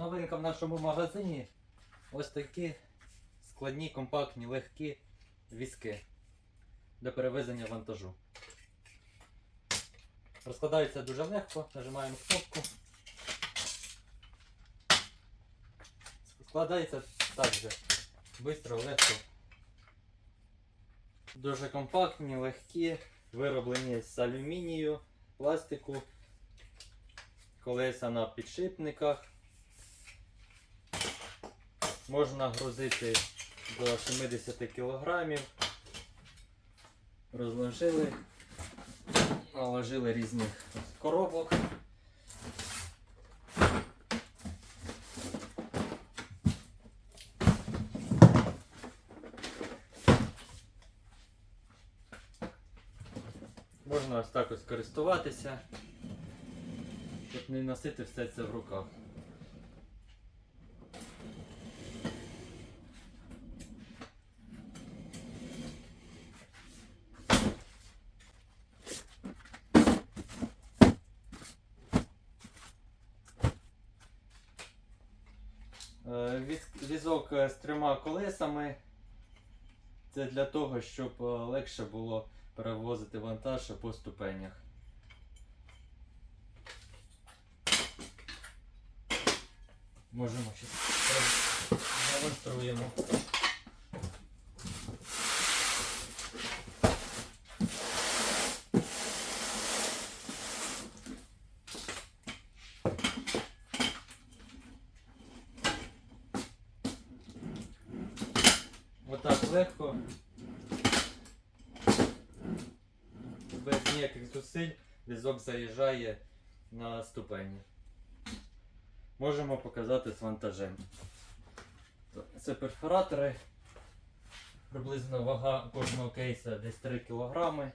Новинка в нашому магазині ось такі складні, компактні, легкі візки для перевезення вантажу. Розкладаються дуже легко, нажимаємо кнопку. Складається так же. Бистро, легко. Дуже компактні, легкі, вироблені з алюмінію, пластику, колеса на підшипниках. Можна грузити до 70 кг. Розложили, наложили різних коробок. Можна ось так ось користуватися, щоб не носити все це в руках. Візок е, з трьома колесами. Це для того, щоб е, легше було перевозити вантаж по ступенях. Можемо ще демонструємо. Отак легко. Без ніяких зусиль візок заїжджає на ступені. Можемо показати з вантажем. Це перфоратори. Приблизно вага кожного кейса десь 3 кг.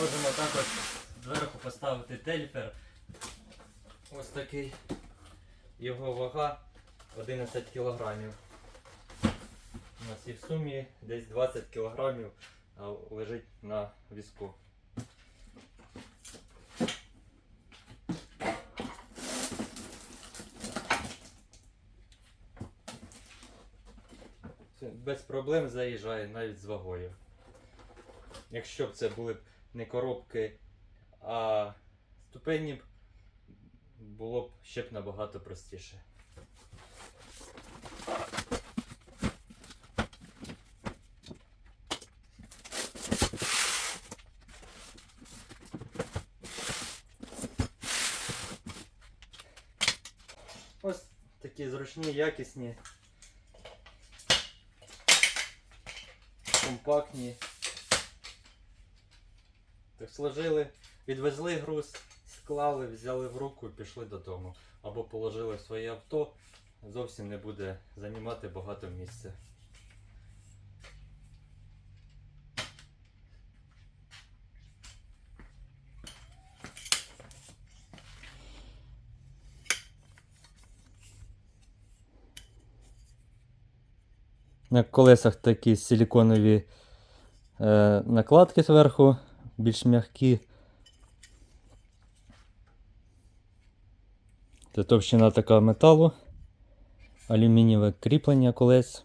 Можемо також зверху поставити тельфер. Ось такий. Його вага 11 кг. У нас і в сумі десь 20 кг лежить на візку. Без проблем заїжджає навіть з вагою. Якщо б це були б не коробки, а ступені, було б ще б набагато простіше. Ось такі зручні, якісні, компактні. Так сложили, відвезли груз, склали, взяли в руку і пішли додому. Або положили в своє авто, зовсім не буде займати багато місця. На колесах такі силіконові е, накладки зверху, більш м'які. Це товщина така металу, алюмінієве кріплення колес.